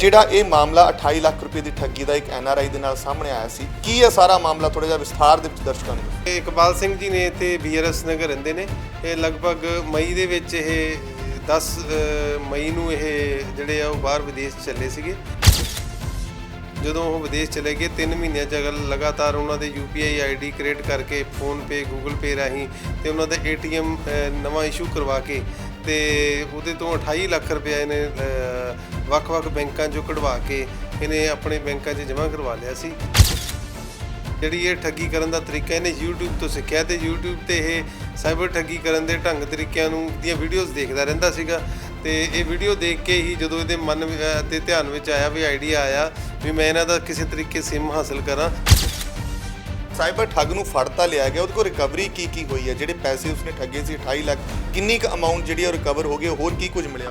ਜਿਹੜਾ ਇਹ ਮਾਮਲਾ 28 ਲੱਖ ਰੁਪਏ ਦੀ ਠੱਗੀ ਦਾ ਇੱਕ ਐਨਆਰਆਈ ਦੇ ਨਾਲ ਸਾਹਮਣੇ ਆਇਆ ਸੀ, ਕੀ ਇਹ ਸਾਰਾ ਮਾਮਲਾ ਥੋੜਾ ਜਿਹਾ ਵਿਸਥਾਰ ਦੇ ਵਿੱਚ ਦਰਸ਼ਕਾਂ ਨੂੰ ਇਹ ਇਕਬਾਲ ਸਿੰਘ ਜੀ ਨੇ ਤੇ ਬੀਆਰਐਸ ਨਗਰ ਰਹਿੰਦੇ ਨੇ। ਇਹ ਲਗਭਗ ਮਈ ਦੇ ਵਿੱਚ ਇਹ 10 ਮਈ ਨੂੰ ਇਹ ਜਿਹੜੇ ਆ ਉਹ ਬਾਹਰ ਵਿਦੇਸ਼ ਚੱਲੇ ਸੀਗੇ। ਜਦੋਂ ਉਹ ਵਿਦੇਸ਼ ਚਲੇ ਗਏ 3 ਮਹੀਨਿਆਂ ਚ ਅਗਲ ਲਗਾਤਾਰ ਉਹਨਾਂ ਦੇ UPI ID ਕ੍ਰੀਏਟ ਕਰਕੇ ਫੋਨ ਪੇ, ਗੂਗਲ ਪੇ ਰਾਹੀਂ ਤੇ ਉਹਨਾਂ ਦਾ ATM ਨਵਾਂ ਇਸ਼ੂ ਕਰਵਾ ਕੇ ਤੇ ਉਹਦੇ ਤੋਂ 28 ਲੱਖ ਰੁਪਏ ਇਹਨੇ ਵੱਖ-ਵੱਖ ਬੈਂਕਾਂ 'ਚੋਂ ਕਢਵਾ ਕੇ ਇਹਨੇ ਆਪਣੇ ਬੈਂਕਾਂ 'ਚ ਜਮ੍ਹਾਂ ਕਰਵਾ ਲਿਆ ਸੀ। ਜਿਹੜੀ ਇਹ ਠੱਗੀ ਕਰਨ ਦਾ ਤਰੀਕਾ ਇਹਨੇ YouTube ਤੋਂ ਸਿੱਖਿਆ ਤੇ YouTube ਤੇ ਇਹ ਸਾਈਬਰ ਠੱਗੀ ਕਰਨ ਦੇ ਢੰਗ ਤਰੀਕਿਆਂ ਨੂੰ, ਦੀਆਂ ਵੀਡੀਓਜ਼ ਦੇਖਦਾ ਰਹਿੰਦਾ ਸੀਗਾ। ਤੇ ਇਹ ਵੀਡੀਓ ਦੇਖ ਕੇ ਹੀ ਜਦੋਂ ਇਹਦੇ ਮਨ ਵਿ- ਤੇ ਧਿਆਨ ਵਿੱਚ ਆਇਆ ਵੀ ਆਈਡੀਆ ਆਇਆ ਵੀ ਮੈਂ ਇਹਨਾਂ ਦਾ ਕਿਸੇ ਤਰੀਕੇ ਸਿਮ ਹਾਸਲ ਕਰਾਂ। ਸਾਈਬਰ ਠੱਗ ਨੂੰ ਫੜ ਤਾਂ ਲਿਆ ਗਿਆ, ਉਹਦੇ ਕੋਲ ਰਿਕਵਰੀ ਕੀ ਕੀ ਹੋਈ ਹੈ? ਜਿਹੜੇ ਪੈਸੇ ਉਸਨੇ ਠੱਗੇ ਸੀ 28 ਲੱਖ, ਕਿੰਨੀ ਕੁ ਅਮਾਉਂਟ ਜਿਹੜੀ ਉਹ ਰਿਕਵਰ ਹੋ ਗਈ, ਹੋਰ ਕੀ ਕੁਝ ਮਿਲਿਆ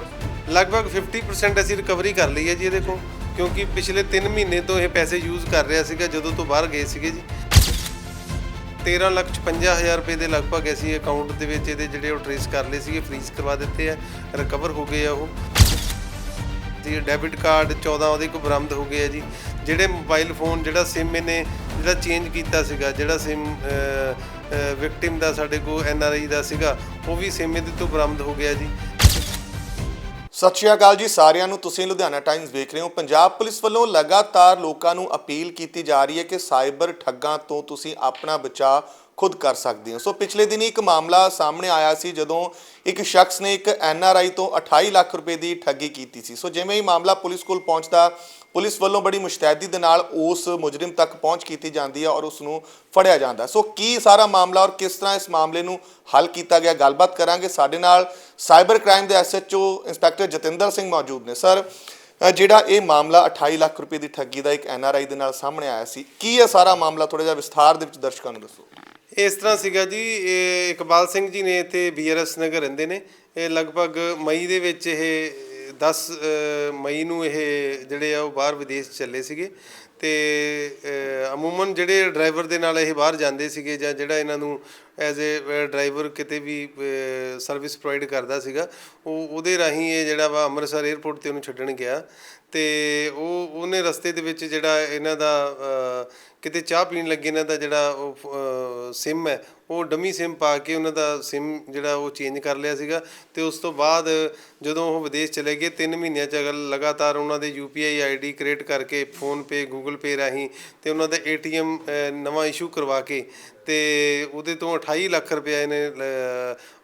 ਲਗਭਗ 50% ਅਸੀਂ ਰਿਕਵਰੀ ਕਰ ਲਈ ਹੈ ਜੀ ਇਹਦੇ ਕੋਲ, ਕਿਉਂਕਿ ਪਿਛਲੇ 3 ਮਹੀਨੇ ਤੋਂ ਇਹ ਪੈਸੇ ਯੂਜ਼ ਕਰ ਰਿਹਾ ਸੀਗਾ, ਜਦੋਂ ਤੋਂ ਬਾਹਰ ਗਏ ਸੀਗੇ ਜੀ। 13 ਲੱਖ 55 ਹਜ਼ਾਰ ਰੁਪਏ ਦੇ ਲਗਭਗ ਅਸੀਂ ਅਕਾਊਂਟ ਦੇ ਵਿੱਚ ਇਹਦੇ ਜਿਹੜੇ ਉਹ ਟ੍ਰੇਸ ਕਰ ਲਏ ਸੀਗੇ ਫ੍ਰੀਜ਼ ਕਰਵਾ ਦਿੱਤੇ ਆ ਰਿਕਵਰ ਹੋ ਗਏ ਆ ਉਹ। ਜੀ ਡੈਬਿਟ ਕਾਰਡ 14 ਉਹਦੇ ਕੋਲ ਬਰਾਮਦ ਹੋ ਗਏ ਆ ਜੀ। ਜਿਹੜੇ ਮੋਬਾਈਲ ਫੋਨ, ਜਿਹੜਾ ਸਿਮ ਇਹਨੇ ਜਿਹੜਾ ਚੇਂਜ ਕੀਤਾ ਸੀਗਾ, ਜਿਹੜਾ ਸਿਮ ਵਿਕਟਿਮ ਦਾ ਸਾਡੇ ਕੋਲ ਐਨ ਆਰ ਆਈ ਦਾ ਸੀਗਾ, ਉਹ ਵੀ ਸਿਮ ਇਹਦੇ ਤੋਂ ਬਰਾਮਦ ਹੋ ਗਿਆ ਜੀ। ਸਤਿ ਸ਼੍ਰੀ ਅਕਾਲ ਜੀ ਸਾਰਿਆਂ ਨੂੰ। ਤੁਸੀਂ ਲੁਧਿਆਣਾ ਟਾਈਮਜ਼ ਵੇਖ ਰਹੇ ਹੋ। ਪੰਜਾਬ ਪੁਲਿਸ ਵੱਲੋਂ ਲਗਾਤਾਰ ਲੋਕਾਂ ਨੂੰ ਅਪੀਲ ਕੀਤੀ ਜਾ ਰਹੀ ਹੈ ਕਿ ਸਾਈਬਰ ਠੱਗਾਂ ਤੋਂ ਤੁਸੀਂ ਆਪਣਾ ਬਚਾਅ ਖੁਦ ਕਰ ਸਕਦੇ ਹੋ ਸੋ ਪਿਛਲੇ ਦਿਨੀ ਇੱਕ ਮਾਮਲਾ ਸਾਹਮਣੇ ਆਇਆ ਸੀ ਜਦੋਂ ਇੱਕ ਸ਼ਖਸ ਨੇ ਇੱਕ ਐਨਆਰਆਈ ਤੋਂ 28 ਲੱਖ ਰੁਪਏ ਦੀ ਠੱਗੀ ਕੀਤੀ ਸੀ। ਸੋ ਜਿਵੇਂ ਹੀ ਮਾਮਲਾ ਪੁਲਿਸ ਕੋਲ ਪਹੁੰਚਦਾ, ਪੁਲਿਸ ਵੱਲੋਂ ਬੜੀ ਮੁਸ਼ਤੈਦੀ ਦੇ ਨਾਲ ਉਸ ਮੁਜਰਮ ਤੱਕ ਪਹੁੰਚ ਕੀਤੀ ਜਾਂਦੀ ਹੈ ਔਰ ਉਸ ਨੂੰ ਫੜਿਆ ਜਾਂਦਾ ਸੋ ਕੀ ਸਾਰਾ ਮਾਮਲਾ ਔਰ ਕਿਸ ਤਰ੍ਹਾਂ ਇਸ ਮਾਮਲੇ ਨੂੰ ਹੱਲ ਕੀਤਾ ਗਿਆ, ਗੱਲਬਾਤ ਕਰਾਂਗੇ। ਸਾਡੇ ਨਾਲ ਸਾਈਬਰ ਕ੍ਰਾਈਮ ਦੇ ਐਸਐਚਓ ਇੰਸਪੈਕਟਰ ਜਤਿੰਦਰ ਸਿੰਘ ਮੌਜੂਦ ਨੇ। ਸਰ ਜਿਹੜਾ ਇਹ ਮਾਮਲਾ 28 ਲੱਖ ਰੁਪਏ ਦੀ ਠੱਗੀ ਦਾ ਇੱਕ ਐਨਆਰਆਈ ਦੇ ਨਾਲ ਸਾਹਮਣੇ ਆਇਆ ਸੀ, ਕੀ ਹੈ ਸਾਰਾ ਮਾਮਲਾ ਥੋੜਾ ਜਿਹਾ ਵਿਸਥਾਰ ਦੇ ਵਿੱਚ ਦਰਸ਼ਕਾਂ ਨੂੰ ਦੱਸੋ? ਇਸ ਤਰ੍ਹਾਂ ਸੀਗਾ ਜੀ, ਇਹ ਇਕਬਾਲ ਸਿੰਘ ਜੀ ਨੇ ਤੇ ਬੀਆਰਐਸ ਨਗਰ ਰਹਿੰਦੇ ਨੇ। ਇਹ ਲਗਭਗ ਮਈ ਦੇ ਵਿੱਚ ਇਹ 10 ਮਈ ਨੂੰ ਇਹ ਜਿਹੜੇ ਆ ਉਹ ਬਾਹਰ ਵਿਦੇਸ਼ ਚੱਲੇ ਸੀਗੇ ਤੇ ਅਮੂਮਨ ਜਿਹੜੇ ਡਰਾਈਵਰ ਦੇ ਨਾਲ ਇਹ ਬਾਹਰ ਜਾਂਦੇ ਸੀਗੇ ਜਾਂ ਜਿਹੜਾ ਇਹਨਾਂ ਨੂੰ ਐਜ਼ ਅ ਡਰਾਈਵਰ ਕਿਤੇ ਵੀ ਸਰਵਿਸ ਪ੍ਰੋਵਾਈਡ ਕਰਦਾ ਸੀਗਾ, ਉਹ, ਉਹਦੇ ਰਾਹੀਂ ਇਹ ਜਿਹੜਾ ਵਾ ਅੰਮ੍ਰਿਤਸਰ 에ਅਰਪੋਰਟ ਤੇ ਉਹਨੂੰ ਛੱਡਣ ਗਿਆ। ਤੇ ਉਹ, ਉਹਨੇ ਰਸਤੇ ਦੇ ਵਿੱਚ ਜਿਹੜਾ ਇਹਨਾਂ ਦਾ ਕਿਤੇ ਚਾਹ ਪੀਣ ਲੱਗੇ ਇਹਨਾਂ ਦਾ ਜਿਹੜਾ ਉਹ ਸਿਮ ਹੈ ਉਹ ਡਮੀ ਸਿਮ ਪਾ ਕੇ ਉਹਨਾਂ ਦਾ ਸਿਮ ਜਿਹੜਾ ਉਹ ਚੇਂਜ ਕਰ ਲਿਆ ਸੀਗਾ ਤੇ ਉਸ ਤੋਂ ਬਾਅਦ ਜਦੋਂ ਉਹ ਵਿਦੇਸ਼ ਚਲੇ ਗਏ 3 ਮਹੀਨਿਆਂ ਚ ਅਗਲ ਲਗਾਤਾਰ ਉਹਨਾਂ ਦੇ UPI ID ਕ੍ਰੀਏਟ ਕਰਕੇ ਫੋਨ ਪੇ, ਗੂਗਲ ਪੇ ਰਾਹੀਂ ਤੇ ਉਹਨਾਂ ਦਾ ATM ਨਵਾਂ ਇਸ਼ੂ ਕਰਵਾ ਕੇ ਤੇ ਉਹਦੇ ਤੋਂ 28 ਲੱਖ ਰੁਪਏ ਇਹਨੇ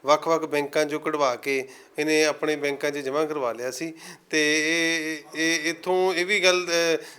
ਵੱਖ-ਵੱਖ ਬੈਂਕਾਂ 'ਚੋਂ ਕਢਵਾ ਕੇ ਇਹਨੇ ਆਪਣੇ ਬੈਂਕਾਂ 'ਚ ਜਮ੍ਹਾਂ ਕਰਵਾ ਲਿਆ ਸੀ ਤੇ ਇਹ ਇਹ, ਇੱਥੋਂ ਇਹ ਵੀ ਗੱਲ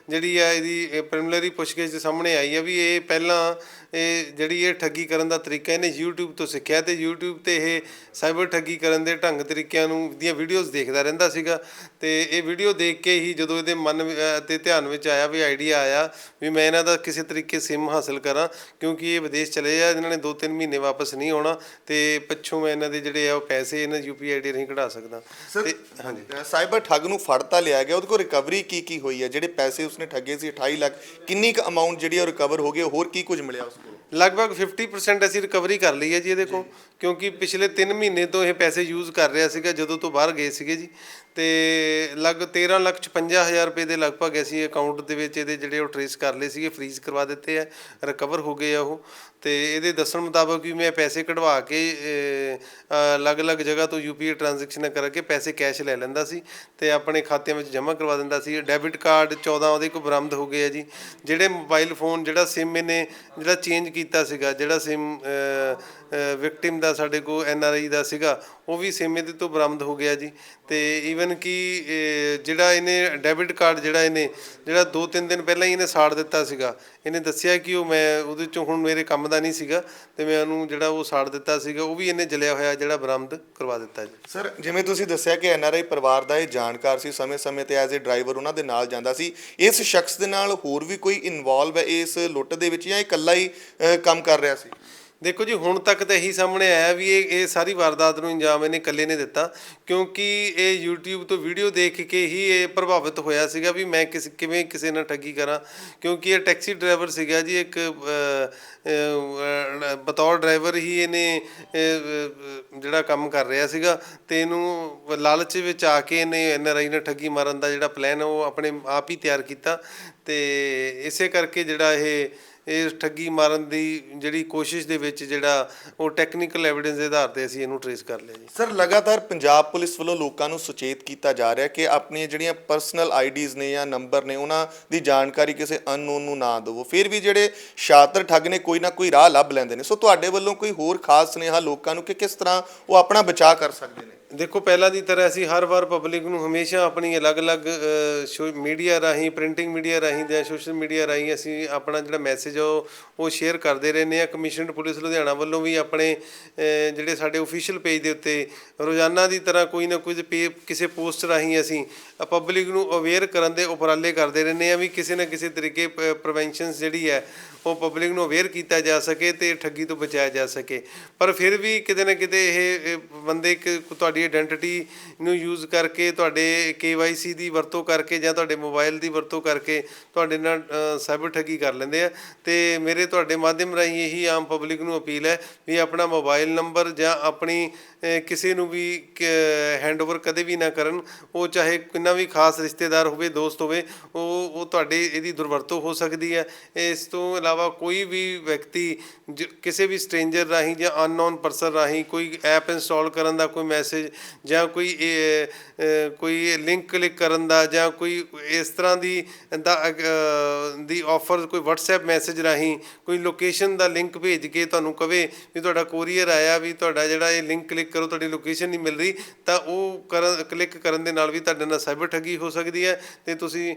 ਜਿਹੜੀ ਆ ਇਹਦੀ ਪ੍ਰੀਲਿਮਿਨਰੀ ਪੁੱਛਗਿੱਛ ਦੇ ਸਾਹਮਣੇ ਆਈ ਆ ਵੀ ਇਹ ਪਹਿਲਾਂ ਇਹ ਜਿਹੜੀ ਇਹ ਠੱਗੀ ਕਰਨ ਦਾ ਤਰੀਕਾ ਇਹਨੇ YouTube ਤੋਂ ਸਿੱਖਿਆ ਤੇ YouTube ਤੇ ਇਹ ਸਾਈਬਰ ਠੱਗੀ ਕਰਨ ਦੇ ਢੰਗ ਤਰੀਕਿਆਂ ਨੂੰ ਦੀਆਂ ਵੀਡੀਓਜ਼ ਦੇਖਦਾ ਰਹਿੰਦਾ ਸੀਗਾ ਤੇ ਇਹ ਵੀਡੀਓ ਦੇਖ ਕੇ ਹੀ ਜਦੋਂ ਇਹਦੇ ਮਨ ਤੇ ਧਿਆਨ ਵਿੱਚ ਆਇਆ ਵੀ ਆਈਡੀਆ ਆਇਆ ਵੀ ਮੈਂ ਇਹਨਾਂ ਦਾ ਕਿਸੇ ਤਰੀਕੇ ਸਿਮ ਹਾਸਲ ਕਰਾਂ ਕਿਉਂਕਿ ਇਹ ਵਿਦੇਸ਼ ਚਲੇ ਆ ਇਹਨਾਂ ਨੇ 2-3 ਮਹੀਨੇ ਵਾਪਸ ਨਹੀਂ ਆਉਣਾ ਤੇ ਪਿੱਛੋਂ ਮੈਂ ਇਹਨਾਂ ਦੇ ਜਿਹੜੇ ਆ ਉਹ ਪੈਸੇ ਇਹਨਾਂ ਯੂਪੀ ਆਈਡੀ ਰਾਹੀਂ ਕਢਾ ਸਕਦਾ। ਤੇ ਹਾਂਜੀ। ਸਾਈਬਰ ਠੱਗ ਨੂੰ ਫੜ ਤਾਂ ਲਿਆ ਗਿਆ ਉਹਦੇ ਕੋਲ ਰਿਕਵਰੀ ਕੀ ਕੀ ਹੋਈ ਹੈ ਜਿਹੜੇ ਪੈਸੇ ਉਸਨੇ ਠੱਗੇ ਸੀ 28 ਲੱਖ ਕਿੰਨੀ ਕੁ ਅਮਾਉਂਟ ਜਿਹੜੀ ਉਹ ਰਿਕਵਰ ਹੋ ਗਈ ਹੋਰ ਕੀ ਕੁਝ ਮਿਲਿਆ ਉਸ ਕੋਲ? ਲਗਭਗ 50% ਅਸੀਂ ਰਿਕਵਰੀ ਕਰ ਲਈ ਹੈ ਜੀ ਇਹਦੇ ਕੋਲ ਕਿਉਂਕਿ ਪਿਛਲੇ 3 ਮਹੀਨੇ ਤੋਂ ਇਹ ਪੈਸੇ ਯੂਜ਼ ਕਰ ਰਿਹਾ ਸੀਗਾ ਜਦੋਂ ਤੋਂ ਬਾਹਰ ਗਏ ਸੀਗੇ ਜੀ। ਤੇ ਲਗ 13 ਲੱਖ 55 ਹਜ਼ਾਰ ਰੁਪਏ ਦੇ ਲਗਭਗ ਅਸੀਂ ਅਕਾਊਂਟ ਦੇ ਵਿੱਚ ਇਹਦੇ ਜਿਹੜੇ ਉਹ ਟ੍ਰੇਸ ਕਰ ਲਏ ਸੀਗੇ ਫ੍ਰੀਜ਼ ਕਰਵਾ ਦਿੱਤੇ ਆ ਰਿਕਵਰ ਹੋ ਗਏ ਆ ਉਹ। ਤੇ ਇਹਦੇ ਦੱਸਣ ਮੁਤਾਬਕ ਵੀ ਮੈਂ ਪੈਸੇ ਕਢਵਾ ਕੇ ਅਲੱਗ-ਅਲੱਗ ਜਗ੍ਹਾ ਤੋਂ ਯੂਪੀਆਈ ਟ੍ਰਾਂਜੈਕਸ਼ਨਾਂ ਕਰਕੇ ਪੈਸੇ ਕੈਸ਼ ਲੈ ਲੈਂਦਾ ਸੀ ਤੇ ਆਪਣੇ ਖਾਤਿਆਂ ਵਿੱਚ ਜਮ੍ਹਾਂ ਕਰਵਾ ਦਿੰਦਾ ਸੀ। ਡੈਬਿਟ ਕਾਰਡ 14 ਉਹਦੇ ਕੋਲ ਬਰਾਮਦ ਹੋ ਗਏ ਆ ਜੀ। ਜਿਹੜੇ ਮੋਬਾਈਲ ਫੋਨ ਜਿਹੜਾ ਸਿਮ ਇਹਨੇ ਜਿਹੜਾ ਚੇਂਜ ਕੀਤਾ ਸੀਗਾ, ਜਿਹੜਾ ਸਿਮ ਵਿਕਟਿਮ ਦਾ ਸਾਡੇ ਕੋਲ ਐਨ ਆਰ ਆਈ ਦਾ ਸੀਗਾ ਉਹ ਵੀ ਸਿਮ ਇਹਦੇ ਤੋਂ ਬਰਾਮਦ ਹੋ ਗਿਆ ਜੀ। ਤੇ ਈਵਨ ਕਿ ਜਿਹੜਾ ਇਹਨੇ ਡੈਬਿਟ ਕਾਰਡ ਜਿਹੜਾ ਇਹਨੇ, ਜਿਹੜਾ 2-3 ਦਿਨ ਪਹਿਲਾਂ ਹੀ ਇਹਨੇ ਸਾੜ ਦਿੱਤਾ ਸੀਗਾ। ਇਹਨੇ ਦੱਸਿਆ ਕਿ ਉਹ ਮੈਂ ਉਹਦੇ ਚੋਂ ਹੁਣ ਮੇਰੇ ਕੰਮ ਦਾ ਨਹੀਂ ਸੀਗਾ, ਤੇ ਮੈਂ ਉਹਨੂੰ ਜਿਹੜਾ ਉਹ ਸਾੜ ਦਿੱਤਾ ਸੀਗਾ, ਉਹ ਵੀ ਇਹਨੇ ਜਲਿਆ ਹੋਇਆ ਜਿਹੜਾ ਬਰਾਮਦ ਕਰਵਾ ਦਿੱਤਾ ਜੀ। ਸਰ ਜਿਵੇਂ ਤੁਸੀਂ ਦੱਸਿਆ ਕਿ ਐਨਆਰਆਈ ਪਰਿਵਾਰ ਦਾ ਇਹ ਜਾਣਕਾਰ ਸੀ, ਸਮੇਂ-ਸਮੇਂ ਤੇ ਐਜ਼ ਅ ਡਰਾਈਵਰ ਉਹਨਾਂ ਦੇ ਨਾਲ ਜਾਂਦਾ ਸੀ, ਇਸ ਸ਼ਖਸ ਦੇ ਨਾਲ ਹੋਰ ਵੀ ਕੋਈ ਇਨਵੋਲਵ ਹੈ ਇਸ ਲੁੱਟ ਦੇ ਵਿੱਚ ਜਾਂ ਇਹ ਇਕੱਲਾ ਹੀ ਕੰਮ ਕਰ ਰਿਹਾ ਸੀ? ਦੇਖੋ ਜੀ, ਹੁਣ ਤੱਕ ਤਾਂ ਇਹੀ ਸਾਹਮਣੇ ਆਇਆ ਵੀ ਇਹ ਇਹ ਸਾਰੀ ਵਾਰਦਾਤ ਨੂੰ ਅੰਜਾਮ ਇਹਨੇ ਇਕੱਲੇ ਨੇ ਦਿੱਤਾ, ਕਿਉਂਕਿ ਇਹ YouTube ਤੋਂ ਵੀਡੀਓ ਦੇਖ ਕੇ ਹੀ ਇਹ ਪ੍ਰਭਾਵਿਤ ਹੋਇਆ ਸੀਗਾ ਵੀ ਮੈਂ ਕਿਸ, ਕਿਵੇਂ ਕਿਸੇ ਨਾਲ ਠੱਗੀ ਕਰਾਂ, ਕਿਉਂਕਿ ਇਹ ਟੈਕਸੀ ਡਰਾਈਵਰ ਸੀਗਾ ਜੀ, ਇੱਕ ਬਤੌਰ ਡਰਾਈਵਰ ਹੀ ਇਹਨੇ ਜਿਹੜਾ ਕੰਮ ਕਰ ਰਿਹਾ ਸੀਗਾ ਤੇ ਇਹਨੂੰ ਲਾਲਚ ਵਿੱਚ ਆ ਕੇ ਇਹਨੇ ਐਨਆਰਆਈ ਨਾਲ ਠੱਗੀ ਮਾਰਨ ਦਾ ਜਿਹੜਾ ਪਲਾਨ ਉਹ ਆਪਣੇ ਆਪ ਹੀ ਤਿਆਰ ਕੀਤਾ ਤੇ ਇਸੇ ਕਰਕੇ ਜਿਹੜਾ ਇਹ ਇਹ ਠੱਗੀ ਮਾਰਨ ਦੀ ਜਿਹੜੀ ਕੋਸ਼ਿਸ਼ ਦੇ ਵਿੱਚ ਜਿਹੜਾ ਉਹ ਟੈਕਨੀਕਲ ਐਵੀਡੈਂਸ ਦੇ ਆਧਾਰ ਤੇ ਅਸੀਂ ਇਹਨੂੰ ਟ੍ਰੇਸ ਕਰ ਲਿਆ ਜੀ। ਸਰ ਲਗਾਤਾਰ ਪੰਜਾਬ ਪੁਲਿਸ ਵੱਲੋਂ ਲੋਕਾਂ ਨੂੰ ਸੁਚੇਤ ਕੀਤਾ ਜਾ ਰਿਹਾ ਕਿ ਆਪਣੀਆਂ ਜਿਹੜੀਆਂ ਪਰਸਨਲ ਆਈਡੀਜ਼ ਨੇ ਜਾਂ ਨੰਬਰ ਨੇ ਉਹਨਾਂ ਦੀ ਜਾਣਕਾਰੀ ਕਿਸੇ ਅਨਨੋਨ ਨੂੰ ਨਾ ਦਿਵੋ। ਫਿਰ ਵੀ ਜਿਹੜੇ ਸ਼ਾਤਰ ਠੱਗ ਨੇ ਕੋਈ ਨਾ ਕੋਈ ਰਾਹ ਲੱਭ ਲੈਂਦੇ ਨੇ। ਸੋ ਤੁਹਾਡੇ ਵੱਲੋਂ ਕੋਈ ਹੋਰ ਖਾਸ ਸੁਨੇਹਾ ਲੋਕਾਂ ਨੂੰ ਕਿ ਕਿਸ ਤਰ੍ਹਾਂ ਉਹ ਆਪਣਾ ਬਚਾਅ ਕਰ ਸਕਦੇ ਨੇ? ਦੇਖੋ ਪਹਿਲਾਂ ਦੀ ਤਰ੍ਹਾਂ ਅਸੀਂ ਹਰ ਵਾਰ ਪਬਲਿਕ ਨੂੰ ਹਮੇਸ਼ਾ ਆਪਣੀ ਅਲੱਗ-ਅਲੱਗ ਮੀਡੀਆ ਰਾਹੀਂ ਪ੍ਰਿੰਟਿੰਗ ਮੀਡੀਆ ਰਾਹੀਂ ਜਾਂ ਸੋਸ਼ਲ ਮੀਡੀਆ ਰਾਹੀਂ ਅਸੀਂ ਆਪਣਾ ਜਿਹੜਾ ਮੈਸੇਜ ਜੋ ਉਹ ਸ਼ੇਅਰ ਕਰਦੇ ਰਹਿੰਦੇ ਆ। ਕਮਿਸ਼ਨਡ ਪੁਲਿਸ ਲੁਧਿਆਣਾ ਵੱਲੋਂ ਵੀ ਆਪਣੇ ਜਿਹੜੇ ਸਾਡੇ ਅਫੀਸ਼ੀਅਲ ਪੇਜ ਦੇ ਉੱਤੇ ਰੋਜ਼ਾਨਾ ਦੀ ਤਰ੍ਹਾਂ ਕੋਈ ਨਾ ਕੁਝ ਪੇ- ਕਿਸੇ ਪੋਸਟ ਰਾਹੀਂ ਅਸੀਂ ਪਬਲਿਕ ਨੂੰ ਅਵੇਅਰ ਕਰਨ ਦੇ ਉਪਰਾਲੇ ਕਰਦੇ ਰਹਿੰਦੇ ਆ ਵੀ ਕਿਸੇ ਨਾ ਕਿਸੇ ਤਰੀਕੇ ਪ੍ਰੀਵੈਂਸ਼ਨ ਜਿਹੜੀ ਹੈ, ਉਹ ਪਬਲਿਕ ਨੂੰ ਅਵੇਅਰ ਕੀਤਾ ਜਾ ਸਕੇ ਤੇ ਠੱਗੀ ਤੋਂ ਬਚਾਇਆ ਜਾ ਸਕੇ। ਪਰ ਫਿਰ ਵੀ ਕਿਤੇ ਨਾ ਕਿਤੇ ਇਹ ਬੰਦੇ ਇੱਕ ਤੁਹਾਡੀ ਆਇਡੈਂਟੀਟੀ ਨੂੰ ਯੂਜ਼ ਕਰਕੇ ਤੁਹਾਡੇ KYC ਦੀ ਵਰਤੋਂ ਕਰਕੇ ਜਾਂ ਤੁਹਾਡੇ ਮੋਬਾਈਲ ਦੀ ਵਰਤੋਂ ਕਰਕੇ ਤੁਹਾਡੇ ਨਾਲ ਸਾਈਬਰ ਠੱਗੀ ਕਰ ਲੈਂਦੇ ਆ। ਤੇ ਮੇਰੇ ਤੁਹਾਡੇ ਮਾਧਿਅਮ ਰਾਹੀਂ ਇਹੀ ਆਮ ਪਬਲਿਕ ਨੂੰ ਅਪੀਲ ਹੈ ਵੀ ਆਪਣਾ ਮੋਬਾਈਲ ਨੰਬਰ ਜਾਂ ਆਪਣੀ ਕਿਸੇ ਨੂੰ ਵੀ ਹੈਂਡਓਵਰ ਕਦੇ ਵੀ ਨਾ ਕਰਨ। ਉਹ ਚਾਹੇ ਕਿੰਨਾ ਵੀ ਖਾਸ ਰਿਸ਼ਤੇਦਾਰ ਹੋਵੇ, ਦੋਸਤ ਹੋਵੇ, ਉਹ ਉਹ ਤੁਹਾਡੇ ਇਹਦੀ ਦੁਰਵਰਤੋਂ ਹੋ ਸਕਦੀ ਹੈ। ਇਸ ਤੋਂ ਇਲਾਵਾ ਕੋਈ ਵੀ ਵਿਅਕਤੀ, ਜ- ਕਿਸੇ ਵੀ ਸਟ੍ਰੇਂਜਰ ਰਾਹੀਂ ਜਾਂ ਅਨਨੋਨ ਪਰਸਨ ਰਾਹੀਂ ਕੋਈ ਐਪ ਇੰਸਟਾਲ ਕਰਨ ਦਾ ਕੋਈ ਮੈਸੇਜ ਜਾਂ ਕੋਈ ਕੋਈ ਲਿੰਕ ਕਲਿੱਕ ਕਰਨ ਦਾ ਜਾਂ ਕੋਈ ਇਸ ਤਰ੍ਹਾਂ ਦੀ, ਦਾ ਦੀ ਆਫਰ ਕੋਈ WhatsApp ਮੈਸੇਜ ਰਾਹੀਂ ਕੋਈ ਲੋਕੇਸ਼ਨ ਦਾ ਲਿੰਕ ਭੇਜ ਕੇ ਤੁਹਾਨੂੰ ਕਵੇ ਵੀ ਤੁਹਾਡਾ ਕੋਰੀਅਰ ਆਇਆ ਵੀ ਤੁਹਾਡਾ ਜਿਹੜਾ ਇਹ ਲਿੰਕ ਕਲਿੱਕ ਕਰੋ, ਤੁਹਾਡੀ ਲੋਕੇਸ਼ਨ ਨਹੀਂ ਮਿਲ ਰਹੀ, ਤਾਂ ਉਹ ਕਰਨ ਕਲਿੱਕ ਕਰਨ ਦੇ ਨਾਲ ਵੀ ਤੁਹਾਡੇ ਨਾਲ ਸਾਈਬਰ ਠੱਗੀ ਹੋ ਸਕਦੀ ਹੈ ਤੇ ਤੁਸੀਂ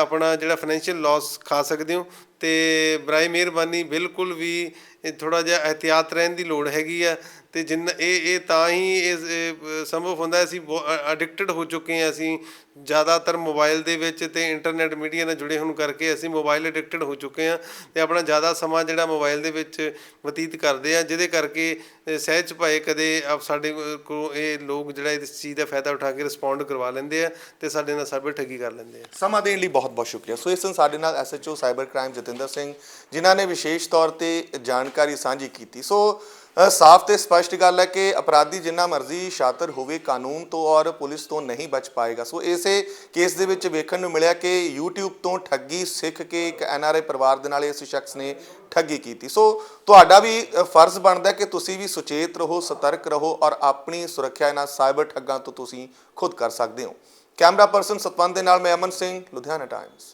ਆਪਣਾ ਜਿਹੜਾ ਫਾਈਨੈਂਸ਼ੀਅਲ ਲਾਸ ਖਾ ਸਕਦੇ ਹੋ। ਤੇ ਬਰਾਏ ਮਿਹਰਬਾਨੀ ਬਿਲਕੁਲ ਵੀ ਥੋੜਾ ਜਿਹਾ ਇhtiyਾਤ ਰਹਿਣ ਦੀ ਲੋੜ ਹੈਗੀ ਆ ਤੇ ਜਿੰਨ ਇਹ ਇਹ ਤਾਂ ਹੀ ਇਹ ਸੰਭਵ ਹੁੰਦਾ ਹੈ, ਅਸੀਂ ਐਡਿਕਟਡ ਹੋ ਚੁੱਕੇ ਹਾਂ ਅਸੀਂ ਜ਼ਿਆਦਾਤਰ ਮੋਬਾਈਲ ਦੇ ਵਿੱਚ ਤੇ ਇੰਟਰਨੈਟ ਮੀਡੀਆ ਨਾਲ ਜੁੜੇ ਹੋਣ ਕਰਕੇ ਅਸੀਂ ਮੋਬਾਈਲ ਐਡਿਕਟਡ ਹੋ ਚੁੱਕੇ ਹਾਂ ਤੇ ਆਪਣਾ ਜ਼ਿਆਦਾ ਸਮਾਂ ਜਿਹੜਾ ਮੋਬਾਈਲ ਦੇ ਵਿੱਚ ਬਤੀਤ ਕਰਦੇ ਆ ਜਿਹਦੇ ਕਰਕੇ ਸਹਿਜ ਭਾਏ ਕਦੇ ਆਪ ਸਾਡੇ ਕੋ ਇਹ ਲੋਕ ਜਿਹੜਾ ਇਸ ਚੀਜ਼ ਦਾ ਫਾਇਦਾ ਉਠਾ ਕੇ ਰਿਸਪੌਂਡ ਕਰਵਾ ਲੈਂਦੇ ਆ ਤੇ ਸਾਡੇ ਨਾਲ ਸਾਈਬਰ ਠੱਗੀ ਕਰ ਲੈਂਦੇ ਆ। ਸਮਾਂ ਦੇਣ ਲਈ ਬਹੁਤ-ਬਹੁਤ ਸ਼ੁਕਰੀਆ। ਸੋ ਇਸ ਦਿਨ ਸਾਡੇ ਨਾਲ SHO cyber crime Jatinder Singh, ਜਿਨ੍ਹਾਂ ਨੇ ਵਿਸ਼ੇਸ਼ ਤੌਰ ਤੇ ਜਾਣਕਾਰੀ ਸਾਂਝੀ ਕੀਤੀ। ਸੋ ਸਾਫ਼ ਤੇ ਸਪਸ਼ਟ ਗੱਲ ਹੈ ਕਿ ਅਪਰਾਧੀ ਜਿੰਨਾ ਮਰਜ਼ੀ ਸ਼ਾਤਰ ਹੋਵੇ ਕਾਨੂੰਨ ਤੋਂ ਔਰ ਪੁਲਿਸ ਤੋਂ ਨਹੀਂ ਬਚ ਪਾਏਗਾ। ਸੋ ਇਸੇ ਕੇਸ ਦੇ ਵਿੱਚ ਵੇਖਣ ਨੂੰ ਮਿਲਿਆ ਕਿ YouTube ਤੋਂ ਠੱਗੀ ਸਿੱਖ ਕੇ ਇੱਕ ਐਨਆਰਆਈ ਪਰਿਵਾਰ ਦੇ ਨਾਲ ਇਸ ਸ਼ਖਸ ਨੇ ਠੱਗੀ ਕੀਤੀ। ਸੋ ਤੁਹਾਡਾ ਵੀ ਫਰਜ਼ ਬਣਦਾ ਕਿ ਤੁਸੀਂ ਵੀ ਸੁਚੇਤ ਰਹੋ, ਸਤਰਕ ਰਹੋ ਔਰ ਆਪਣੀ ਸੁਰੱਖਿਆ ਇਹਨਾਂ ਸਾਈਬਰ ਠੱਗਾਂ ਤੋਂ ਤੁਸੀਂ ਖੁਦ ਕਰ ਸਕਦੇ ਹੋ। ਕੈਮਰਾ ਪਰਸਨ ਸਤਵੰਤ ਦੇ ਨਾਲ ਮੈਂ ਅਮਨ ਸਿੰਘ, ਲੁਧਿਆਣਾ ਟਾਈਮਸ